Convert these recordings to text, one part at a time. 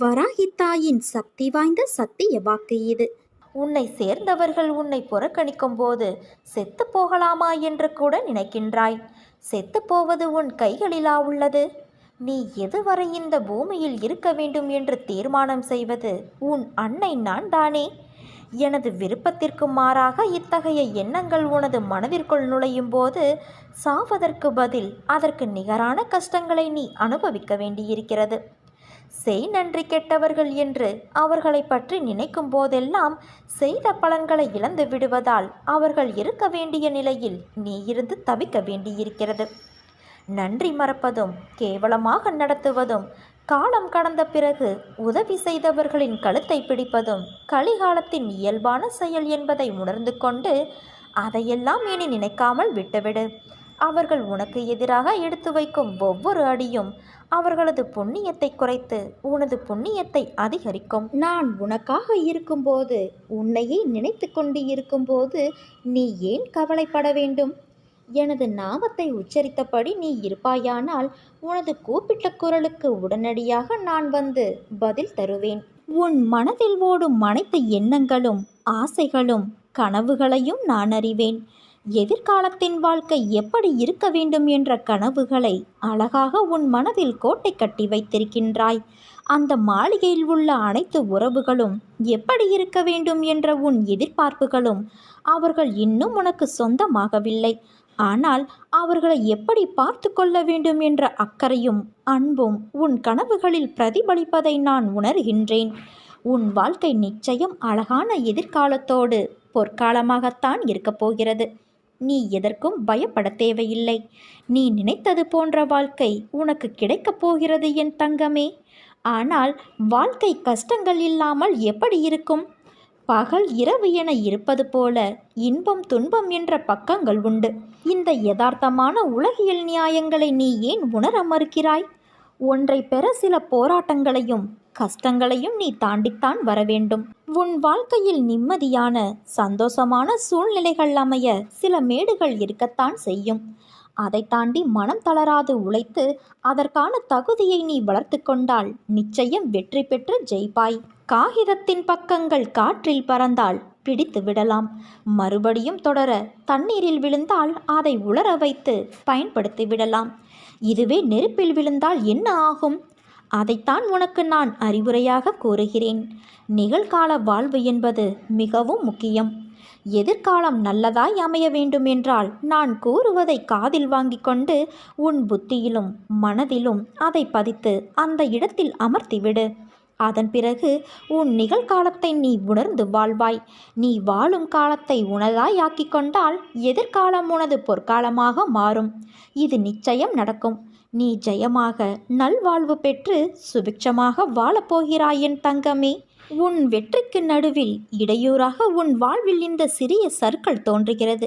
வராகித்தாயின் சக்தி வாய்ந்த சத்திய வாக்கு இது. உன்னை சேர்ந்தவர்கள் உன்னை புறக்கணிக்கும் போது செத்து போகலாமா என்று கூட நினைக்கின்றாய். செத்து போவது உன் கைகளிலா உள்ளது? நீ எதுவரை இந்த பூமியில் இருக்க வேண்டும் என்று தீர்மானம் செய்வது உன் அன்னை நான் தானே எனது விருப்பத்திற்கு மாறாக இத்தகைய எண்ணங்கள் உனது மனதிற்குள் நுழையும் போது சாவதற்கு பதில் அதற்கு நிகரான கஷ்டங்களை நீ அனுபவிக்க வேண்டியிருக்கிறது. செய் நன்றி கெட்டவர்கள் என்று அவர்களை பற்றி நினைக்கும் போதெல்லாம் செய்த பலன்களை இழந்து விடுவதால் அவர்கள் இருக்க வேண்டிய நிலையில் நீ இருந்து தவிக்க வேண்டியிருக்கிறது. நன்றி மறப்பதும் கேவலமாக நடத்துவதும் காலம் கடந்த பிறகு உதவி செய்தவர்களின் கழுத்தை பிடிப்பதும் கலிகாலத்தின் இயல்பான செயல் என்பதை உணர்ந்து கொண்டு அதையெல்லாம் இனி நினைக்காமல் விட்டுவிடு. அவர்கள் உனக்கு எதிராக எடுத்து வைக்கும் ஒவ்வொரு அடியும் அவர்களது புண்ணியத்தை குறைத்து உனது புண்ணியத்தை அதிகரிக்கும். நான் உனக்காக இருக்கும்போது உன்னையே நினைத்து கொண்டு இருக்கும்போது நீ ஏன் கவலைப்பட வேண்டும்? எனது நாமத்தை உச்சரித்தபடி நீ இருப்பாயானால் உனது கூப்பிட்ட குரலுக்கு உடனடியாக நான் வந்து பதில் தருவேன். உன் மனதில் ஓடும் அனைத்து எண்ணங்களும் ஆசைகளும் கனவுகளையும் நான் அறிவேன். எதிர்காலத்தின் வாழ்க்கை எப்படி இருக்க வேண்டும் என்ற கனவுகளை அழகாக உன் மனதில் கோட்டை கட்டி வைத்திருக்கின்றாய். அந்த மாளிகையில் உள்ள அனைத்து உறவுகளும் எப்படி இருக்க வேண்டும் என்ற உன் எதிர்பார்ப்புகளும் அவர்கள் இன்னும் உனக்கு சொந்தமாகவில்லை. ஆனால் அவர்களை எப்படி பார்த்து கொள்ள வேண்டும் என்ற அக்கறையும் அன்பும் உன் கனவுகளில் பிரதிபலிப்பதை நான் உணர்கின்றேன். உன் வாழ்க்கை நிச்சயம் அழகான எதிர்காலத்தோடு பொற்காலமாகத்தான் இருக்கப் போகிறது. நீ எதற்கும் பயப்பட தேவையில்லை. நீ நினைத்தது போன்ற வாழ்க்கை உனக்கு கிடைக்கப் போகிறது என் தங்கமே. ஆனால் வாழ்க்கை கஷ்டங்கள் இல்லாமல் எப்படி இருக்கும்? பகல் இரவு என இருப்பது போல இன்பம் துன்பம் என்ற பக்கங்கள் உண்டு. இந்த யதார்த்தமான உலகியல் நியாயங்களை நீ ஏன் உணர மறுக்கிறாய்? ஒன்றை பெற சில போராட்டங்களையும் கஷ்டங்களையும் நீ தாண்டித்தான் வர வேண்டும் உன் வாழ்க்கையில் நிம்மதியான சந்தோஷமான சூழ்நிலைகள் அமைய சில மேடுகள் இருக்கத்தான் செய்யும். அதை தாண்டி மனம் தளராது உழைத்து அதற்கான தகுதியை நீ வளர்த்து கொண்டால் நிச்சயம் வெற்றி பெற்று ஜெயிப்பாய். காகிதத்தின் பக்கங்கள் காற்றில் பறந்தால் பிடித்து விடலாம். மறுபடியும் தொடர தண்ணீரில் விழுந்தால் அதை உலர வைத்து பயன்படுத்தி விடலாம். இதுவே நெருப்பில் விழுந்தால் என்ன ஆகும்? அதைத்தான் உனக்கு நான் அறிவுரையாக கூறுகிறேன். நிகழ்கால வாழ்வு என்பது மிகவும் முக்கியம். எதிர்காலம் நல்லதாய் அமைய வேண்டும் என்றால் நான் கூறுவதை காதில் வாங்கி கொண்டு உன் புத்தியிலும் மனதிலும் அதை பதித்து அந்த இடத்தில் அமர்த்திவிடு அதன் பிறகு உன் நிகழ்காலத்தை நீ உணர்ந்து வாழ்வாய். நீ வாழும் காலத்தை உனதாய் ஆக்கிக் கொண்டால் எதிர்காலம் உனது பொற்காலமாக மாறும். இது நிச்சயம் நடக்கும். நீ ஜெயமாக நல்வாழ்வு பெற்று சுபிக்ஷமாக வாழப்போகிறாய் என் தங்கமே. உன் வெற்றிக்கு நடுவில் இடையூறாக உன் வாழ்வில் இந்த சிறிய சர்க்கிள் தோன்றுகிறது.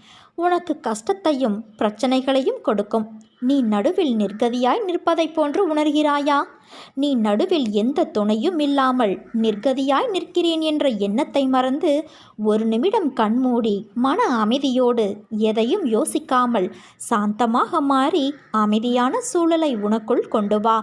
உனக்கு கஷ்டத்தையும் பிரச்சனைகளையும் கொடுக்கும். நீ நடுவில் நிர்கதியாய் நிற்பதைப் போன்று உணர்கிறாயா? நீ நடுவில் எந்த துணையும் இல்லாமல் நிர்கதியாய் நிற்கிறேன் என்ற எண்ணத்தை மறந்து ஒரு நிமிடம் கண்மூடி மன அமைதியோடு எதையும் யோசிக்காமல் சாந்தமாக மாறி அமைதியான சூழலை உனக்குள் கொண்டு வா.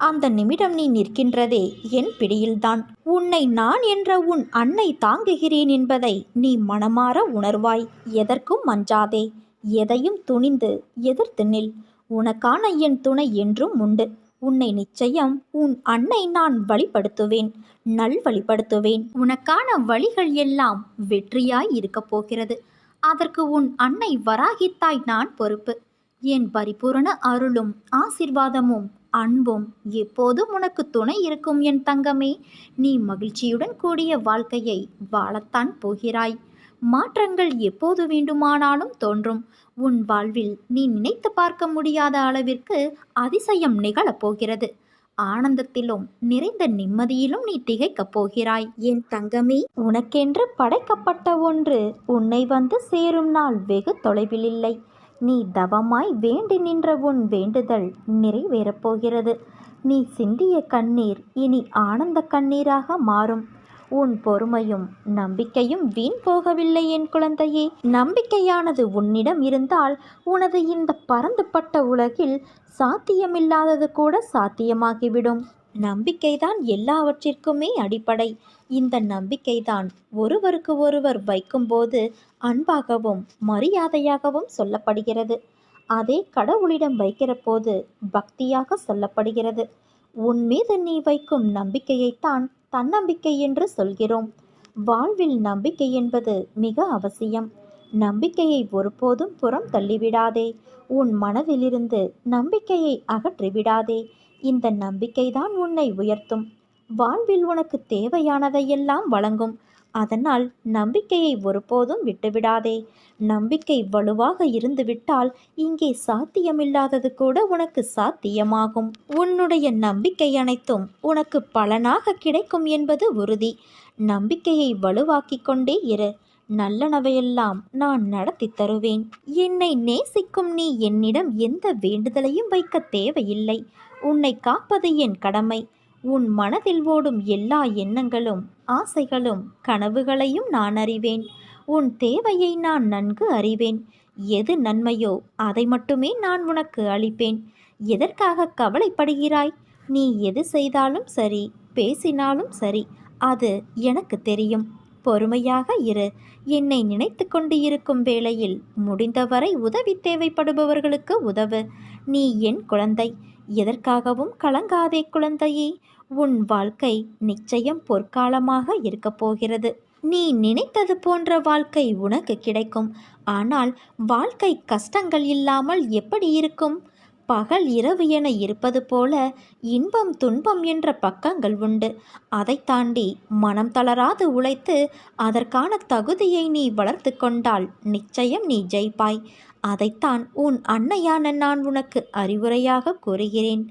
அந்த நிமிடம் நீ நிற்கின்றதே என் பிடியில்தான். உன்னை நான் என்ற உன் அன்னை தாங்குகிறேன் என்பதை நீ மனமாற உணர்வாய். எதற்கும் மஞ்சாதே எதையும் துணிந்து எதிர்த்து நில். உனக்கான என் துணை என்றும் உண்டு. உன்னை நிச்சயம் உன் அன்னை நான் வழிபடுத்துவேன். நல்வழிப்படுத்துவேன் உனக்கான வழிகள் எல்லாம் வெற்றியாய் இருக்கப் போகிறது. அதற்கு உன் அன்னை வராகித்தாய் நான் பொறுப்பு. என் பரிபூரண அருளும் ஆசிர்வாதமும் அன்பும் எப்போதும் உனக்கு துணை இருக்கும் என் தங்கமே. நீ மகிழ்ச்சியுடன் கூடிய வாழ்க்கையை வாழத்தான் போகிறாய். மாற்றங்கள் எப்போது வேண்டுமானாலும் தோன்றும். உன் வாழ்வில் நீ நினைத்து பார்க்க முடியாத அளவிற்கு அதிசயம் நிகழப் போகிறது. ஆனந்தத்திலும் நிறைந்த நிம்மதியிலும் நீ திகைக்கப் போகிறாய். என் தங்கமே உனக்கென்று படைக்கப்பட்ட ஒன்று உன்னை வந்து சேரும் நாள் வெகு தொலைவில் இல்லை. நீ தவமாய் வேண்டி நின்ற உன் வேண்டுதல் நிறைவேறப் போகிறது நீ சிந்திய கண்ணீர் இனி ஆனந்த கண்ணீராக மாறும். உன் பொறுமையும் நம்பிக்கையும் வீண் போகவில்லை என் குழந்தையே. நம்பிக்கையானது உன்னிடம் இருந்தால் உனது இந்த பறந்துபட்ட உலகில் சாத்தியமில்லாதது கூட சாத்தியமாகிவிடும். நம்பிக்கைதான் எல்லாவற்றிற்குமே அடிப்படை. இந்த நம்பிக்கைதான் ஒருவருக்கு ஒருவர் வைக்கும்போது அன்பாகவும் மரியாதையாகவும் சொல்லப்படுகிறது. அதே கடவுளிடம் வைக்கிற போது பக்தியாக சொல்லப்படுகிறது. உன் மீது நீ வைக்கும் நம்பிக்கையைத்தான் தன்னம்பிக்கை என்று சொல்கிறோம். வாழ்வில் நம்பிக்கை என்பது மிக அவசியம். நம்பிக்கையை ஒருபோதும் புறம் தள்ளிவிடாதே. உன் மனதிலிருந்து நம்பிக்கையை அகற்றிவிடாதே. இந்த நம்பிக்கைதான் உன்னை உயர்த்தும். வாழ்வில் உனக்கு தேவையானதையெல்லாம் வழங்கும். அதனால் நம்பிக்கையை ஒருபோதும் விட்டுவிடாதே. நம்பிக்கை வலுவாக இருந்துவிட்டால் இங்கே சாத்தியமில்லாதது கூட உனக்கு சாத்தியமாகும். உன்னுடைய நம்பிக்கை அனைத்தும் உனக்கு பலனாக கிடைக்கும் என்பது உறுதி. நம்பிக்கையை வலுவாக்கிக் கொண்டே இரு. நல்லனவையெல்லாம் நான் நடத்தி தருவேன். என்னை நேசிக்கும் நீ என்னிடம் எந்த வேண்டுதலையும் வைக்க தேவையில்லை. உன்னை காப்பது என் கடமை. உன் மனதில் ஓடும் எல்லா எண்ணங்களும் ஆசைகளும் கனவுகளையும் நான் அறிவேன். உன் தேவையை நான் நன்கு அறிவேன். எது நன்மையோ அதை மட்டுமே நான் உனக்கு அளிப்பேன். எதற்காக கவலைப்படுகிறாய்? நீ எது செய்தாலும் சரி பேசினாலும் சரி அது எனக்கு தெரியும். பொறுமையாக இரு. என்னை நினைத்து கொண்டு இருக்கும் வேளையில் முடிந்தவரை உதவி தேவைப்படுபவர்களுக்கு உதவு. நீ என் குழந்தை. எதற்காகவும் கலங்காதே குழந்தையே. உன் வாழ்க்கை நிச்சயம் பொற்காலமாக இருக்கப் போகிறது. நீ நினைத்தது போன்ற வாழ்க்கை உனக்கு கிடைக்கும். ஆனால் வாழ்க்கை கஷ்டங்கள் இல்லாமல் எப்படி இருக்கும்? பகல் இரவு என இருப்பது போல இன்பம் துன்பம் என்ற பக்கங்கள் உண்டு. அதை தாண்டி மனம் தளராது உழைத்து அதற்கான தகுதியை நீ வளர்த்து கொண்டால் நிச்சயம் நீ ஜெயிப்பாய். அதைத்தான் உன் அன்னையான நான் உனக்கு அறிவுரையாக கூறுகிறேன்.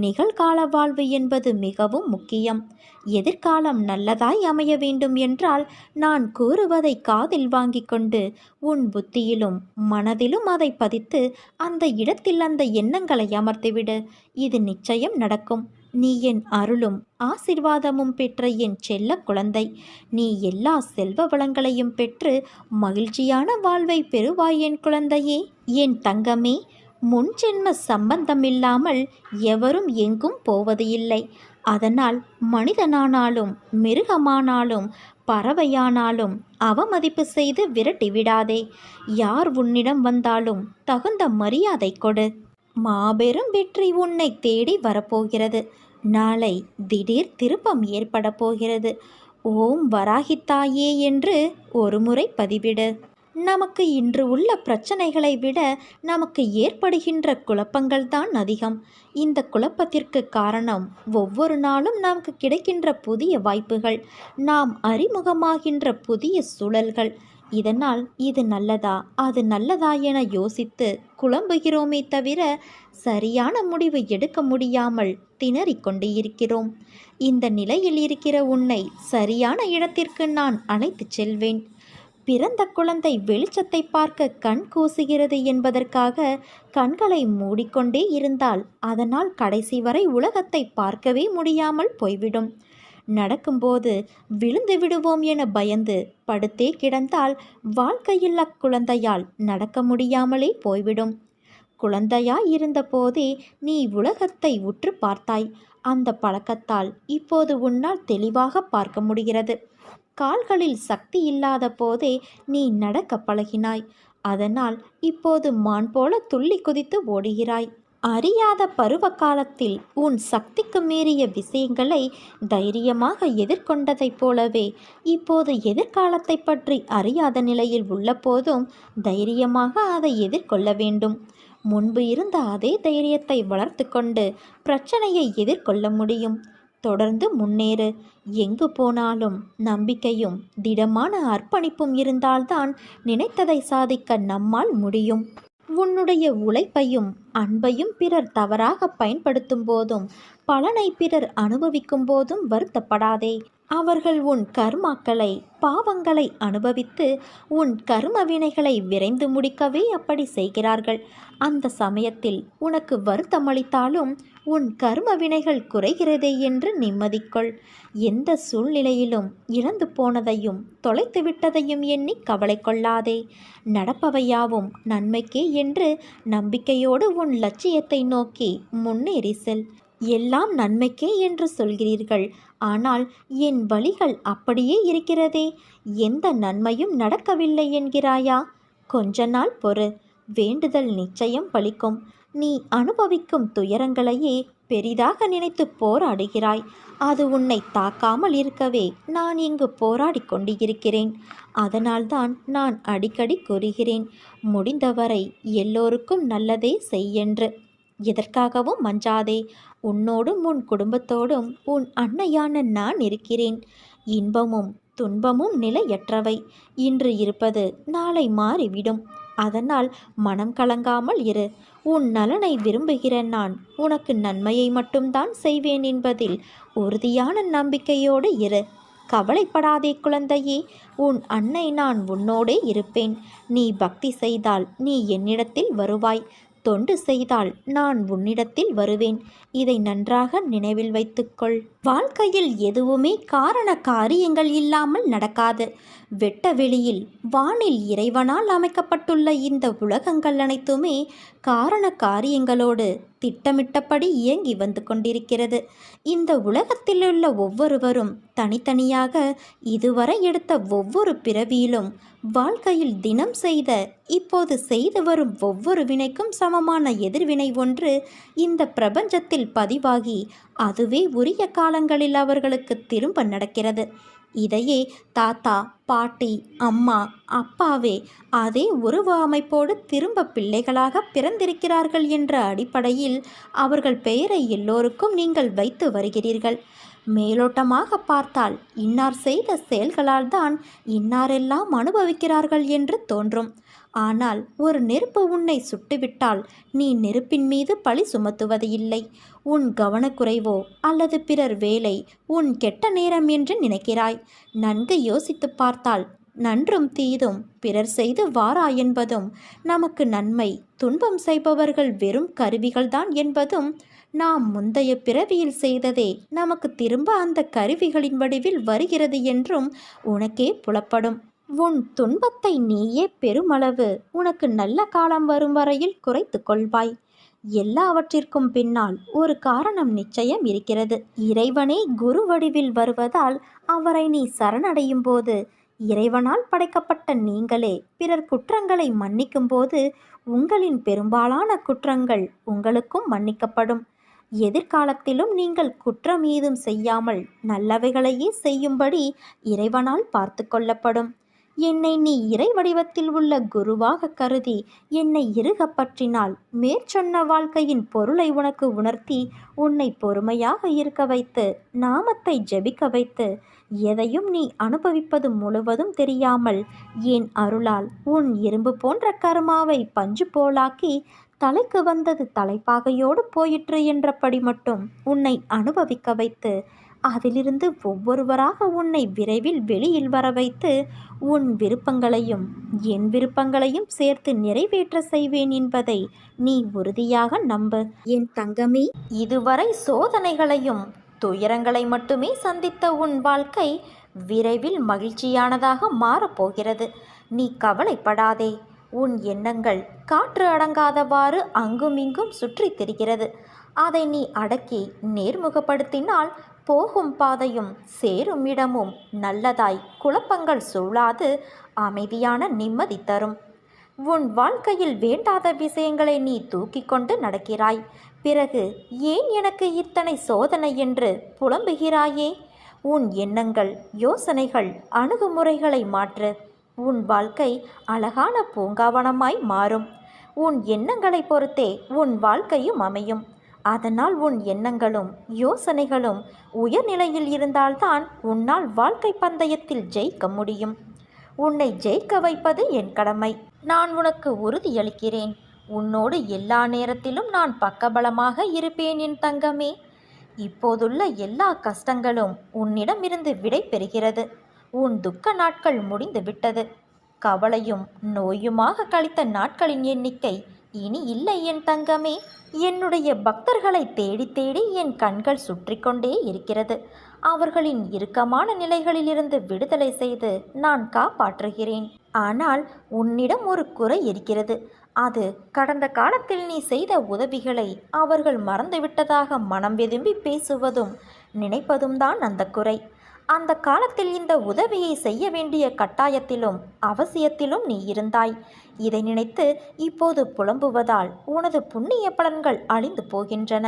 நிகழ்கால வாழ்வு என்பது மிகவும் முக்கியம். எதிர்காலம் நல்லதாய் அமைய வேண்டும் என்றால் நான் கூறுவதை காதில் வாங்கிக் கொண்டு உன் புத்தியிலும் மனதிலும் அதை பதித்து அந்த இடத்தில் அந்த எண்ணங்களை அமர்த்திவிடு. இது நிச்சயம் நடக்கும். நீ என் அருளும் ஆசிர்வாதமும் பெற்ற என் செல்ல குழந்தை. நீ எல்லா செல்வ வளங்களையும் பெற்று மகிழ்ச்சியான வாழ்வை பெறுவாய் என் குழந்தையே. என் தங்கமே முன் ஜென்ம சம்பந்தமில்லாமல் எவரும் எங்கும் போவது இல்லை அதனால் மனிதனானாலும் மிருகமானாலும் பறவையானாலும் அவமதிப்பு செய்து விரட்டி விடாதே யார் உன்னிடம் வந்தாலும் தகுந்த மரியாதை கொடு. மாபெரும் வெற்றி உன்னை தேடி வரப்போகிறது. நாளை திடீர் திருப்பம் ஏற்பட போகிறது. ஓம் வராகித்தாயே என்று ஒருமுறை பதிவிடு. நமக்கு இன்று உள்ள பிரச்சனைகளை விட நமக்கு ஏற்படுகின்ற குழப்பங்கள் தான் அதிகம். இந்த குழப்பத்திற்கு காரணம் ஒவ்வொரு நாளும் நமக்கு கிடைக்கின்ற புதிய வாய்ப்புகள் நாம் அறிமுகமாகின்ற புதிய சூழல்கள். இதனால் இது நல்லதா அது நல்லதா என யோசித்து குழம்புகிறோமே தவிர சரியான முடிவு எடுக்க முடியாமல் திணறிக் கொண்டு இருக்கிறோம் இந்த நிலையில் இருக்கிற உன்னை சரியான இடத்திற்கு நான் அழைத்துச் செல்வேன். பிறந்த குழந்தை வெளிச்சத்தை பார்க்க கண் கூசுகிறது என்பதற்காக கண்களை மூடிக்கொண்டே இருந்தால் அதனால் கடைசி வரை உலகத்தை பார்க்கவே முடியாமல் போய்விடும். நடக்கும்போது விழுந்து விடுவோம் என பயந்து படுத்தே கிடந்தால் வாழ்க்கையில் அக்குழந்தையால் நடக்க முடியாமலே போய்விடும். குழந்தையாய் இருந்தபோதே நீ உலகத்தை உற்று பார்த்தாய். அந்த பழக்கத்தால் இப்போது உன்னால் தெளிவாக பார்க்க முடிகிறது. கால்களில் சக்தி இல்லாத போதே நீ நடக்க பழகினாய். அதனால் இப்போது மான் போல துள்ளி குதித்து ஓடுகிறாய். அறியாத பருவ காலத்தில் உன் சக்திக்கு மீறிய விஷயங்களை தைரியமாக எதிர்கொண்டதைப் போலவே இப்போது எதிர்காலத்தை பற்றி அறியாத நிலையில் உள்ள போதும் தைரியமாக அதை எதிர்கொள்ள வேண்டும். முன்பு இருந்த அதே தைரியத்தை வளர்த்து கொண்டு பிரச்சனையை எதிர்கொள்ள முடியும். தொடர்ந்து முன்னேறு. எங்கு போனாலும் நம்பிக்கையும் திடமான அர்ப்பணிப்பும் இருந்தால்தான் நினைத்ததை சாதிக்க நம்மால் முடியும். உன்னுடைய உழைப்பையும் அன்பையும் பிறர் தவறாக பயன்படுத்தும் போதும் பலனை பிறர் அனுபவிக்கும் போதும் வருத்தப்படாதே. அவர்கள் உன் கர்மாக்களை பாவங்களை அனுபவித்து உன் கர்ம வினைகளை விரைந்து முடிக்கவே அப்படி செய்கிறார்கள். அந்த சமயத்தில் உனக்கு வருத்தமளித்தாலும் உன் கர்ம வினைகள் குறைகிறதே என்று நிம்மதிக்கொள். எந்த சூழ்நிலையிலும் இழந்து போனதையும் தொலைத்து விட்டதையும் எண்ணி கவலை கொள்ளாதே நடப்பவையாவும் நன்மைக்கே என்று நம்பிக்கையோடு உன் லட்சியத்தை நோக்கி முன்னேறி செல். எல்லாம் நன்மைக்கே என்று சொல்கிறீர்கள். ஆனால் என் வழிகள் அப்படியே இருக்கிறதே. எந்த நன்மையும் நடக்கவில்லை என்கிறாயா? கொஞ்ச நாள் பொறு. வேண்டுதல் நிச்சயம் பலிக்கும் நீ அனுபவிக்கும் துயரங்களையே பெரிதாக நினைத்து போராடுகிறாய். அது உன்னை தாக்காமல் இருக்கவே நான் இங்கு போராடி கொண்டிருக்கிறேன். அதனால்தான் நான் அடிக்கடி கூறுகிறேன் முடிந்தவரை எல்லோருக்கும் நல்லதே செய்யென்று. எதற்காகவும் மஞ்சாதே உன்னோடும் உன் குடும்பத்தோடும் உன் அன்னையான நான் இருக்கிறேன். இன்பமும் துன்பமும் நிலையற்றவை. இன்று இருப்பது நாளை மாறிவிடும். அதனால் மனம் கலங்காமல் இரு. உன் நலனை விரும்புகிற நான் உனக்கு நன்மையை மட்டும்தான் செய்வேன் என்பதில் உறுதியான நம்பிக்கையோடு இரு. கவலைப்படாதே குழந்தையே உன் அன்னை நான் உன்னோடே இருப்பேன். நீ பக்தி செய்தால் நீ என்னிடத்தில் வருவாய். தொண்டு செய்தால் நான் உன்னிடத்தில் வருவேன். இதை நன்றாக நினைவில் வைத்துக்கொள். வாழ்க்கையில் எதுவுமே காரண காரியங்கள் இல்லாமல் நடக்காது. வெட்ட வெளியில் வானில் இறைவனால் அமைக்கப்பட்டுள்ள இந்த உலகங்கள் அனைத்துமே காரண காரியங்களோடு திட்டமிட்டபடி இயங்கி வந்து கொண்டிருக்கிறது. இந்த உலகத்திலுள்ள ஒவ்வொருவரும் தனித்தனியாக இதுவரை எடுத்த ஒவ்வொரு பிறவியிலும் வாழ்க்கையில் தினம் செய்த இப்போது செய்து வரும் ஒவ்வொரு வினைக்கும் சமமான எதிர்வினை ஒன்று இந்த பிரபஞ்சத்தில் பதிவாகி அதுவே உரிய காலங்களில் அவர்களுக்கு திரும்ப நடக்கிறது. இதையே தாத்தா பாட்டி அம்மா அப்பாவே அதே உருவ அமைப்போடு திரும்ப பிள்ளைகளாக பிறந்திருக்கிறார்கள் என்ற அடிப்படையில் அவர்கள் பெயரை எல்லோருக்கும் நீங்கள் வைத்து வருகிறீர்கள். மேலோட்டமாக பார்த்தால் இன்னார் செய்த செயல்களால் தான் இன்னாரெல்லாம் அனுபவிக்கிறார்கள் என்று தோன்றும். ஆனால் ஒரு நெருப்பு உன்னை சுட்டுவிட்டால் நீ நெருப்பின் மீது பழி சுமத்துவது இல்லை. உன் கவனக்குறைவோ அல்லது பிறர் வேலை உன் கெட்ட நேரம் என்று நினைக்கிறாய். நன்கு யோசித்து பார்த்தால் நன்றும் தீதும் பிறர் செய்து வாரா என்பதும் நமக்கு நன்மை. துன்பம் செய்பவர்கள் வெறும் கருவிகள்தான் என்பதும் நாம் முந்தைய பிறவியில் செய்ததே நமக்கு திரும்ப அந்த கருவிகளின் வடிவில் வருகிறது என்றும் உனக்கே புலப்படும். உன் துன்பத்தை நீயே பெருமளவு உனக்கு நல்ல காலம் வரும் வரையில் குறைத்து கொள்வாய். எல்லாவற்றிற்கும் பின்னால் ஒரு காரணம் நிச்சயம் இருக்கிறது. இறைவனே குரு வடிவில் வருவதால் அவரை நீ சரணடையும் போது இறைவனால் படைக்கப்பட்ட நீங்களே பிறர் குற்றங்களை மன்னிக்கும் போது உங்களின் பெரும்பாலான குற்றங்கள் உங்களுக்கும் மன்னிக்கப்படும். எதிர்காலத்திலும் நீங்கள் குற்றம் ஏதும் செய்யாமல் நல்லவைகளையே செய்யும்படி இறைவனால் பார்த்து கொள்ளப்படும். என்னை நீ இறை வடிவத்தில் உள்ள குருவாக கருதி என்னை இருக பற்றினால் மேற்சொன்ன வாழ்க்கையின் பொருளை உனக்கு உணர்த்தி உன்னை பொறுமையாக இருக்க வைத்து நாமத்தை ஜெபிக்க வைத்து எதையும் நீ அனுபவிப்பது முழுவதும் தெரியாமல் என் அருளால் உன் இரும்பு போன்ற கர்மாவை பஞ்சு போலாக்கி தலைக்கு வந்தது தலைப்பாகையோடு போயிற்று என்றபடி மட்டும் உன்னை அனுபவிக்க வைத்து அதிலிருந்து ஒவ்வொருவராக உன்னை விரைவில் வெளியில் வர வைத்து உன் விருப்பங்களையும் என் விருப்பங்களையும் சேர்த்து நிறைவேற்ற செய்வேன் என்பதை நீ உறுதியாக நம்பு. என் தங்கமே இதுவரை சோதனைகளையும் துயரங்களை மட்டுமே சந்தித்த உன் வாழ்க்கை விரைவில் மகிழ்ச்சியானதாக மாறப்போகிறது நீ கவலைப்படாதே. உன் எண்ணங்கள் காற்று அடங்காதவாறு அங்குமிங்கும் சுற்றித் திரிகிறது. அதை நீ அடக்கி நேர்முகப்படுத்தினால் போகும் பாதையும் சேரும் இடமும் நல்லதாய் குழப்பங்கள் சூழாது அமைதியான நிம்மதி தரும். உன் வாழ்க்கையில் வேண்டாத விஷயங்களை நீ தூக்கி கொண்டு நடக்கிறாய். பிறகு ஏன் எனக்கு இத்தனை சோதனை என்று புலம்புகிறாயே? உன் எண்ணங்கள் யோசனைகள் அணுகுமுறைகளை மாற்று. உன் வாழ்க்கை அழகான பூங்காவனமாய் மாறும். உன் எண்ணங்களை பொறுத்தே உன் வாழ்க்கையும் அமையும். அதனால் உன் எண்ணங்களும் யோசனைகளும் உயர்நிலையில் இருந்தால்தான் உன்னால் வாழ்க்கை பந்தயத்தில் ஜெயிக்க முடியும். உன்னை ஜெயிக்க வைப்பது என் கடமை. நான் உனக்கு உறுதியளிக்கிறேன். உன்னோடு எல்லா நேரத்திலும் நான் பக்கபலமாக இருப்பேன் என் தங்கமே. இப்போதுள்ள எல்லா கஷ்டங்களும் உன்னிடமிருந்து விடை பெறுகிறது. உன் துக்க நாட்கள் முடிந்து விட்டது. கவலையும் நோயுமாக கழித்த நாட்களின் எண்ணிக்கை இனி இல்லை என் தங்கமே. என்னுடைய பக்தர்களை தேடி தேடி என் கண்கள் சுற்றி கொண்டே இருக்கிறது. அவர்களின் இறுக்கமான நிலைகளிலிருந்து விடுதலை செய்து நான் காப்பாற்றுகிறேன். ஆனால் உன்னிடம் ஒரு குறை இருக்கிறது. அது கடந்த காலத்தில் நீ செய்த உதவிகளை அவர்கள் மறந்துவிட்டதாக மனம் வெதும்பி பேசுவதும் நினைப்பதும் தான் அந்த குறை. அந்த காலத்தில் இந்த உதவியை செய்ய வேண்டிய கட்டாயத்திலும் அவசியத்திலும் நீ இருந்தாய். இதை நினைத்து இப்போது புலம்புவதால் உனது புண்ணிய பலன்கள் அழிந்து போகின்றன.